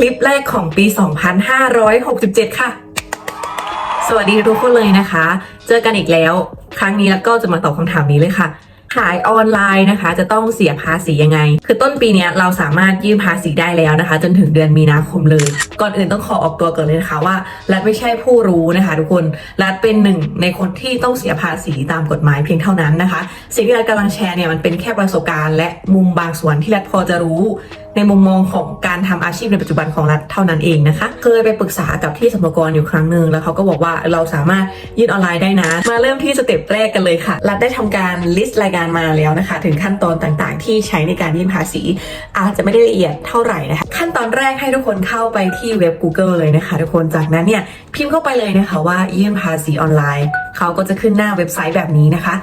คลิปแรกของปี 2567 ค่ะ สวัสดีทุกคนเลยนะคะ เจอกันอีกแล้ว ครั้งนี้แล้วก็จะมาตอบคำถามนี้เลยค่ะ ขายออนไลน์นะคะ จะต้องเสียภาษียังไง คือต้นปีนี้เราสามารถยื่นภาษีได้แล้วนะคะ จนถึงเดือนมีนาคมเลย ก่อนอื่นต้องขอออกตัวก่อนเลยนะคะว่ารัฐไม่ใช่ผู้รู้นะคะ ทุกคน รัฐเป็นหนึ่งในคนที่ต้องเสียภาษีตามกฎหมายเพียงเท่านั้นนะคะ สิ่งที่รัฐกำลังแชร์เนี่ยมันเป็นแค่ประสบการณ์และมุมบางส่วนที่รัฐพอจะรู้ ในมุมมองของการทำอาชีพในปัจจุบันของรัฐเท่านั้นเองนะคะ เคยไปปรึกษากับที่สมรกรอยู่ครั้งหนึ่งแล้วเขาก็บอกว่าเราสามารถยื่นออนไลน์ได้นะ มาเริ่มที่สเต็ปแรกกันเลยค่ะ รัฐได้ทำการลิสต์รายงานมาแล้วนะคะ ถึงขั้นตอนต่างๆ ที่ใช้ในการยื่นภาษี อาจจะไม่ได้ละเอียดเท่าไหร่นะคะ ขั้นตอนแรกให้ทุกคนเข้าไปที่เว็บ Google เลยนะคะ ทุกคนจากนั้นเนี่ยพิมพ์เข้าไปเลยนะคะว่ายื่นภาษีออนไลน์ เขาก็จะขึ้นหน้าเว็บไซต์แบบนี้นะคะ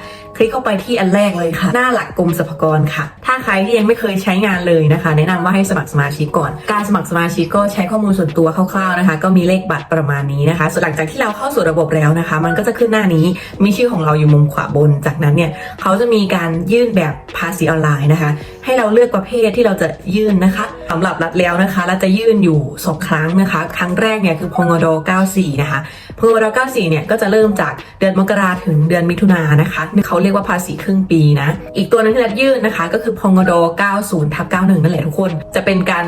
ลิกเข้าไปที่อันแรกเลยค่ะ หน้าหลักกรมสรรพากรค่ะ ถ้าใครที่ยังไม่เคยใช้งานเลยนะคะ แนะนำว่าให้สมัครสมาชิกก่อน การสมัครสมาชิกก็ใช้ข้อมูลส่วนตัวคร่าวๆนะคะ ก็มีเลขบัตรประมาณนี้นะคะส่วนหลังจากที่เราเข้าสู่ระบบแล้วนะคะ มันก็จะขึ้นหน้านี้มีชื่อของเราอยู่มุมขวาบน จากนั้นเนี่ยเขาจะมีการยื่นแบบภาษีออนไลน์นะคะ ให้เราเลือกประเภทที่เราจะยื่นนะคะ สำหรับรัฐแล้วนะคะเราจะยื่นอยู่สองครั้งนะคะ ครั้งแรกเนี่ยคือพงด94 นะคะพงด94 เนี่ยก็จะเริ่มจากเดือนมกราถึงเดือนมิถุนายนนะคะเขาเรียกว่าภาษีครึ่งปีนะ อีกตัวหนึงที่รัฐยื่นนะคะ ก็คือพงด90ทับ91 นั่นแหละทุกคน จะเป็นการ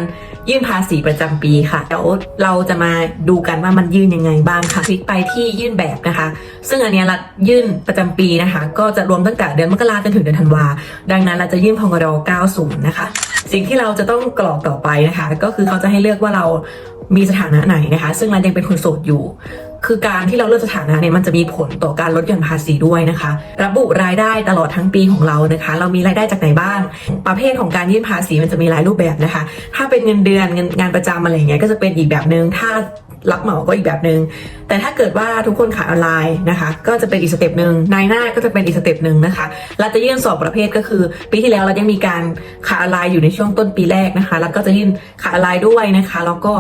ยื่นภาษีประจำปีค่ะเดี๋ยวเราจะมาดูกันว่ามันยื่นยังไงบ้างค่ะคลิกไปที่ยื่นแบบนะคะ ซึ่งอันนี้รัฐยื่นประจำปีนะคะ ก็จะรวมตั้งแต่เดือนมกราจนถึงเดือนธันวาดังนั้นเราจะยื่นพงด90 นะคะ สิ่งที่เราจะต้องกรอกต่อไปนะคะ ก็คือเขาจะให้เลือกว่าเรามีสถานะไหนนะคะ ซึ่งรัฐยังเป็นคนโสดอยู่ คือการที่เราเลือกสถานะเนี่ยมันจะมีผลต่อการลดหย่อนภาษีด้วยนะคะ ระบุรายได้ตลอดทั้งปีของเรานะคะ เรามีรายได้จากไหนบ้าง ประเภทของการยื่นภาษีมันจะมีหลายรูปแบบนะคะ ถ้าเป็นเงินเดือนเงินงานประจำอะไรเงี้ยก็จะเป็นอีกแบบนึงถ้า รับเหมาก็อีกแบบหนึ่งแต่ถ้าเกิดว่าทุกคนขายออนไลน์นะคะ ก็จะเป็นอีกสเต็ปหนึ่งนายหน้าก็จะเป็นอีกสเต็ปหนึ่งนะคะเราจะยื่นสอบประเภทก็คือ ปีที่แล้วเรายังมีการขายออนไลน์อยู่ในช่วงต้นปีแรกนะคะ แล้วก็จะยื่นขายออนไลน์ด้วยนะคะ แล้วก็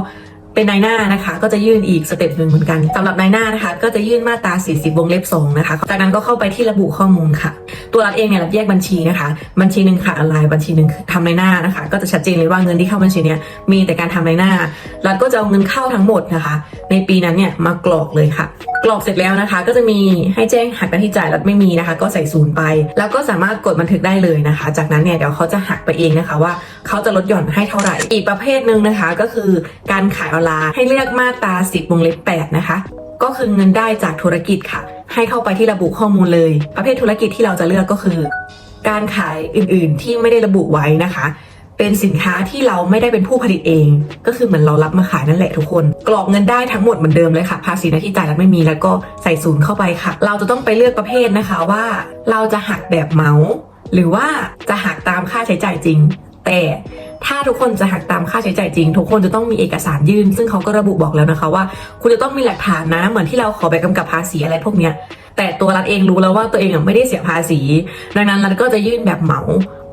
เป็นนายหน้านะคะก็จะยื่นอีกสเต็ปหนึ่งเหมือนกันสำหรับนายหน้านะคะ ก็จะยื่นมาตรา 40 วงเล็บ2นะคะจากนั้นก็เข้าไปที่ระบุข้อมูลค่ะ ตัวรัฐเองเนี่ยรับแยกบัญชีนะคะ บัญชีหนึ่งค่ะออนไลน์บัญชีหนึ่งทำนายหน้านะคะ ก็จะชัดเจนเลยว่าเงินที่เข้าบัญชีเนี้ยมีแต่การทำนายหน้ารัฐก็จะเอาเงินเข้าทั้งหมดนะคะ ในปีนั้นเนี่ยมากรอกเลยค่ะ กรอกเสร็จแล้วนะคะ ก็จะมีให้แจ้งหักหน้าที่จ่ายรัฐไม่มีนะคะ ก็ใส่ศูนย์ไป แล้วก็สามารถกดบันทึกได้เลยนะคะ จากนั้นเนี่ยเดี๋ยวเขาจะหักไปเองนะคะว่าเขาจะลดหย่อนให้เท่าไหร่ อีกประเภทหนึ่งนะคะก็คือการขายออนไลน์ให้เลือกมาตรา10วงเล็บ8นะคะก็คือเงินได้จากธุรกิจค่ะ ให้เข้าไปที่ระบุข้อมูลเลย ประเภทธุรกิจที่เราจะเลือกก็คือ การขายอื่นๆที่ไม่ได้ระบุไว้นะคะ เป็นสินค้าที่เราไม่ได้เป็นผู้ผลิตเอง ก็คือเหมือนเรารับมาขายนั่นแหละทุกคน กรอกเงินได้ทั้งหมดเหมือนเดิมเลยค่ะ ภาษีหน้าที่จ่ายรัฐไม่มีแล้วก็ใส่ศูนย์เข้าไปค่ะ เราจะต้องไปเลือกประเภทนะคะว่าเราจะหักแบบเหมาหรือว่าจะหักตามค่าใช้จ่ายจริง แต่ถ้าทุกคนจะหักตามค่าใช้จ่ายจริง ทุกคนจะต้องมีเอกสารยื่น ซึ่งเขาก็ระบุบอกแล้วนะคะว่า คุณจะต้องมีหลักฐานนะ เหมือนที่เราขอใบกำกับภาษีอะไรพวกเนี้ยแต่ตัวรัฐเองรู้แล้วว่าตัวเองไม่ได้เสียภาษี ดังนั้นรัฐก็จะยื่นแบบเหมา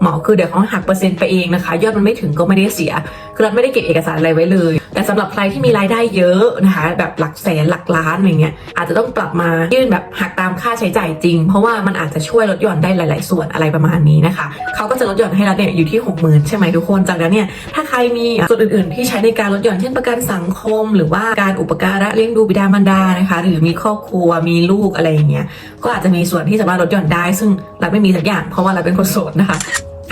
เหมาคือเดี๋ยวเขาหักเปอร์เซ็นต์ไปเองนะคะ ยอดมันไม่ถึงก็ไม่ได้เสียคือรัฐไม่ได้เก็บเอกสารอะไรไว้เลย แต่สำหรับใครที่มีรายได้เยอะนะคะแบบหลักแสนหลักล้านอะไรเงี้ยอาจจะต้องปรับมายื่นแบบหักตามค่าใช้จ่ายจริง เพราะว่ามันอาจจะช่วยลดหย่อนได้หลาย ๆ ส่วนอะไรประมาณนี้นะคะเขาก็จะลดหย่อนให้รัฐเนี่ยอยู่ที่6 0,000ใช่ไหมทุกคนจากนั้นเนี่ยถ้าใครมีส่วนอื่น ๆ ที่ใช้ในการลดหย่อนเช่นประกันสังคม หรือว่าการอุปการะเลี้ยงดูบิดามารดานะคะ หรือมีครอบครัวมีลูกอะไรอย่างเงี้ยก็อาจจะมีส่วนที่สามารถลดหย่อนได้ ซึ่งรัฐไม่มีสักอย่างเพราะว่าเราเป็นคนโสดนะคะ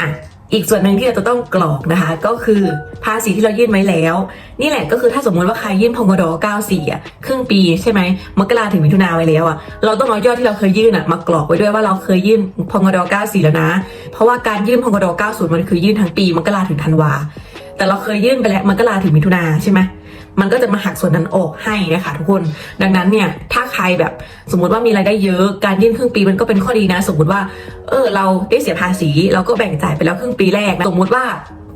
อะอีกส่วนหนึ่งที่เราจะต้องกรอกนะคะ ก็คือภาษีที่เรายื่นไว้แล้ว นี่แหละก็คือถ้าสมมติว่าใครยื่นพงด94อะครึ่งปีใช่ไหมมกราถึงมิถุนาไว้แล้วอะเราต้องเอายอดที่เราเคยยื่นอะมากรอกไว้ด้วยว่าเราเคยยื่นพงด94แล้วนะ เพราะว่าการยื่นพงด90มันคือยื่นทั้งปีมกราถึงธันวาแต่เราเคยยื่นไปแล้วมกราถึงมิถุนาใช่ไหมมันก็จะมาหักส่วนนั้นออกให้นะคะทุกคน ดังนั้นเนี่ยถ้าใครแบบ สมมติว่ามีรายได้เยอะการยื่นครึ่งปีมันก็เป็นข้อดีนะ สมมติว่า เออ เราได้เสียภาษี เราก็แบ่งจ่ายไปแล้วครึ่งปีแรกนะสมมติว่า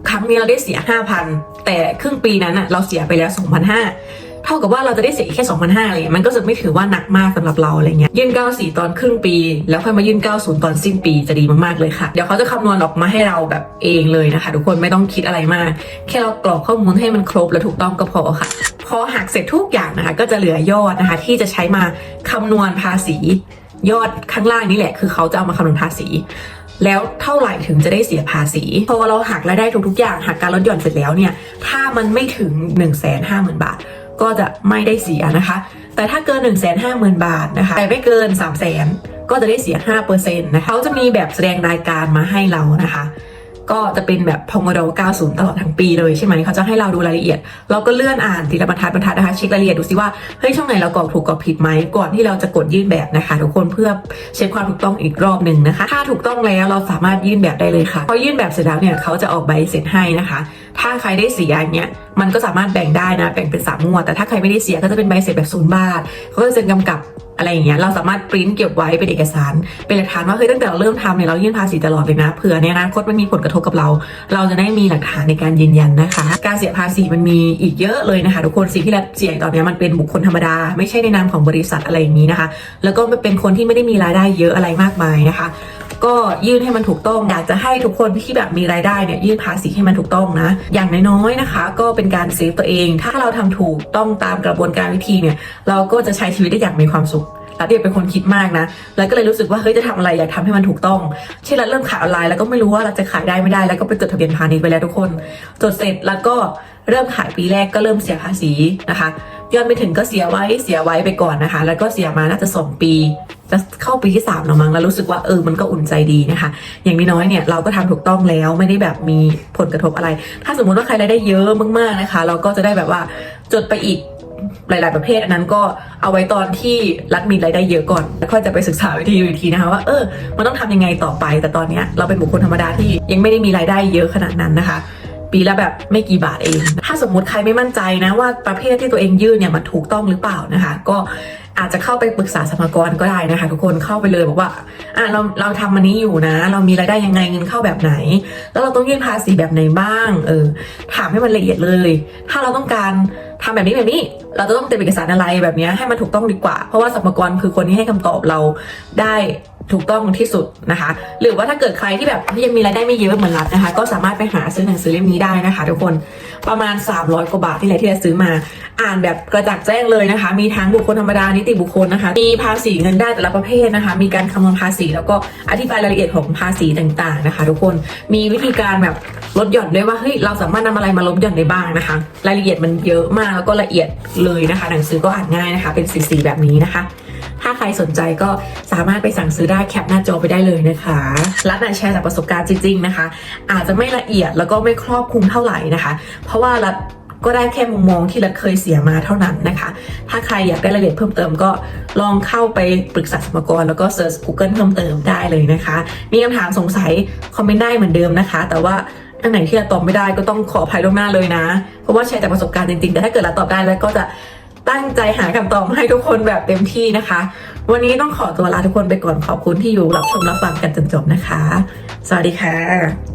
ครั้งนี้เราได้เสีย 5,000 แต่ครึ่งปีนั้นอะเราเสียไปแล้ว 2,500 เท่ากับว่าเราจะได้เสียอีกแค่2,500อะไรเงี้ยมันก็จะไม่ถือว่าหนักมากสำหรับเราอะไรเงี้ยยื่น 94 ตอนครึ่งปี แล้วค่อยมายื่น 90 ตอนสิ้นปีจะดีมากๆเลยค่ะ เดี๋ยวเขาจะคำนวณออกมาให้เราแบบเองเลยนะคะ ทุกคนไม่ต้องคิดอะไรมาก แค่เรากรอกข้อมูลให้มันครบและถูกต้องก็พอค่ะ พอหักเสร็จทุกอย่างนะคะก็จะเหลือยอดนะคะ ที่จะใช้มาคำนวณภาษี ยอดข้างล่างนี่แหละ คือเขาจะเอามาคำนวณภาษีแล้วเท่าไหร่ถึงจะได้เสียภาษี พอเราหักรายได้ทุกๆอย่างหักการลดหย่อนเสร็จแล้วเนี่ย ถ้ามันไม่ถึง 1 5 0 0 0 0 บาท ก็จะไม่ได้เสียนะคะ แต่ถ้าเกิน 1 5 0 0 0 0 บาทนะคะ แต่ไม่เกิน 3 0 0 0 0 0 ก็จะได้เสีย 5%นะคะเขาจะมีแบบแสดงรายการมาให้เรานะคะ ก็จะเป็นแบบพงโด90 ตลอดทั้งปีเลยใช่ไหม เขาจะให้เราดูรายละเอียด เราก็เลื่อนอ่านทีละบรรทัดบรรทัดนะคะ เช็ครายละเอียดดูซิว่า เฮ้ย ช่องไหนเรากรอกถูกกรอกผิดไหม ก่อนที่เราจะกดยื่นแบบนะคะทุกคนเพื่อเช็คความถูกต้องอีกรอบหนึ่งนะคะ ถ้าถูกต้องแล้วเราสามารถยื่นแบบได้เลยค่ะ พอยื่นแบบเสร็จแล้วเนี่ยเขาจะออกใบเสร็จให้นะคะ ถ้าใครได้เสียอย่างเงี้ยมันก็สามารถแบ่งได้นะ แบ่งเป็นสามงวด แต่ถ้าใครไม่ได้เสียก็จะเป็นใบเสร็จแบบศูนย์บาทเขาก็จะกำกับอะไรอย่างเงี้ยเราสามารถปริ้นเก็บไว้เป็นเอกสาร เป็นหลักฐานว่าเฮ้ยตั้งแต่เราเริ่มทำเนี่ยเรายื่นภาษีตลอดเลยนะเผื่อในอนาคตมันมีผลกระทบกับเรา เราจะได้มีหลักฐานในการยืนยันนะคะ การเสียภาษีมันมีอีกเยอะเลยนะคะทุกคนสิ่งที่เรัฐเสียตอนเนี้ยมันเป็นบุคคลธรรมดา ไม่ใช่ในนามของบริษัทอะไรอย่างนี้นะคะ แล้วก็เป็นคนที่ไม่ได้มีรายได้เยอะอะไรมากมายนะคะ ก็ยื่นให้มันถูกต้อง อยากจะให้ทุกคนที่แบบมีรายได้เนี่ยยื่นภาษีให้มันถูกต้องนะ อย่างน้อยๆนะคะ ก็เป็นการเซฟตัวเอง ถ้าเราทำถูกต้องตามกระบวนการวิธีเนี่ย เราก็จะใช้ชีวิตได้อย่างมีความสุขรัฐเดียเป็นคนคิดมากนะ แล้วก็เลยรู้สึกว่าเฮ้ยจะทำอะไรอยากทำให้มันถูกต้อง เช่นรัฐเริ่มขายออนไลน์แล้วก็ไม่รู้ว่าเราจะขายได้ไม่ได้ แล้วก็ไปจดทะเบียนพาณิชย์ไปแล้วทุกคน จดเสร็จแล้วก็เริ่มขายปีแรกก็เริ่มเสียภาษีนะคะ ยอดไม่ถึงก็เสียไว้เสียไว้ไปก่อนนะคะ แล้วก็เสียมาน่าจะสองปีจะเข้าปีที่3แล้วมั้งแล้วรู้สึกว่าเออมันก็อุ่นใจดีนะคะ อย่างน้อยเนี่ยเราก็ทำถูกต้องแล้วไม่ได้แบบมีผลกระทบอะไร ถ้าสมมุติว่าใครรายได้เยอะมากๆนะคะ เราก็จะได้แบบว่าจดไปอีกหลาย ๆ ประเภทอันนั้นก็เอาไว้ตอนที่รัฐมีรายได้เยอะก่อนแล้วค่อยจะไปศึกษาวิธีวิธีนะคะว่าเออมันต้องทำยังไงต่อไป แต่ตอนเนี้ยเราเป็นบุคคลธรรมดาที่ยังไม่ได้มีรายได้เยอะขนาดนั้นนะคะ ปีละแบบไม่กี่บาทเอง ถ้าสมมุติใครไม่มั่นใจนะว่าประเภทที่ตัวเองยื่นเนี่ยมันถูกต้องหรือเปล่านะคะ ก็อาจจะเข้าไปปรึกษาสรรพากรก็ได้นะคะ ทุกคนเข้าไปเลยบอกว่าอะเราเราทำมันนี้อยู่นะ เรามีรายได้ยังไงเงินเข้าแบบไหน แล้วเราต้องยื่นภาษีแบบไหนบ้างเออถามให้มันละเอียดเลย ถ้าเราต้องการทำแบบนี้แบบนี้เราจะต้องเตรียมเอกสารอะไรแบบนี้ให้มันถูกต้องดีกว่า เพราะว่าสรรพากรคือคนที่ให้คำตอบเราได้ ถูกต้องที่สุดนะคะ หรือว่าถ้าเกิดใครที่แบบยังมีรายได้ไม่เยอะเหมือนรัฐนะคะ ก็สามารถไปหาซื้อหนังสือเล่มนี้ได้นะคะ ทุกคนประมาณ 300กว่าบาทที่แหละที่เราซื้อมา อ่านแบบกระจ่างแจ้งเลยนะคะ มีทั้งบุคคลธรรมดานิติบุคคลนะคะ มีภาษีเงินได้แต่ละประเภทนะคะ มีการคำนวณภาษี แล้วก็อธิบายรายละเอียดของภาษีต่างๆนะคะ ทุกคนมีวิธีการแบบลดหย่อนด้วยว่าเฮ้ยเราสามารถนำอะไรมาลดหย่อนได้บ้างนะคะ รายละเอียดมันเยอะมากแล้วก็ละเอียดเลยนะคะ หนังสือก็อ่านง่ายนะคะ เป็นสีๆแบบนี้นะคะ ถ้าใครสนใจก็สามารถไปสั่งซื้อได้แคปหน้าจอไปได้เลยนะคะรัฐน่ะแชร์จากประสบการณ์จริงๆนะคะ อาจจะไม่ละเอียดแล้วก็ไม่ครอบคลุมเท่าไหร่นะคะ เพราะว่ารัฐก็ได้แค่มุมมองที่รัฐเคยเสียมาเท่านั้นนะคะ ถ้าใครอยากได้รายละเอียดเพิ่มเติมก็ลองเข้าไปปรึกษาสมกรแล้วก็เซิร์ช Google เพิ่มเติมได้เลยนะคะ มีคำถามสงสัยคอมเมนต์ได้เหมือนเดิมนะคะ แต่ว่าอันไหนที่เราตอบไม่ได้ก็ต้องขออภัยล่วงหน้าเลยนะ เพราะว่าแชร์จากประสบการณ์จริงๆ แต่ถ้าเกิดเราตอบได้แล้วก็จะ ตั้งใจหาคำตอบให้ทุกคนแบบเต็มที่นะคะ วันนี้ต้องขอตัวลาทุกคนไปก่อนขอบคุณที่อยู่รับชมรับฟังกันจนจบนะคะ สวัสดีค่ะ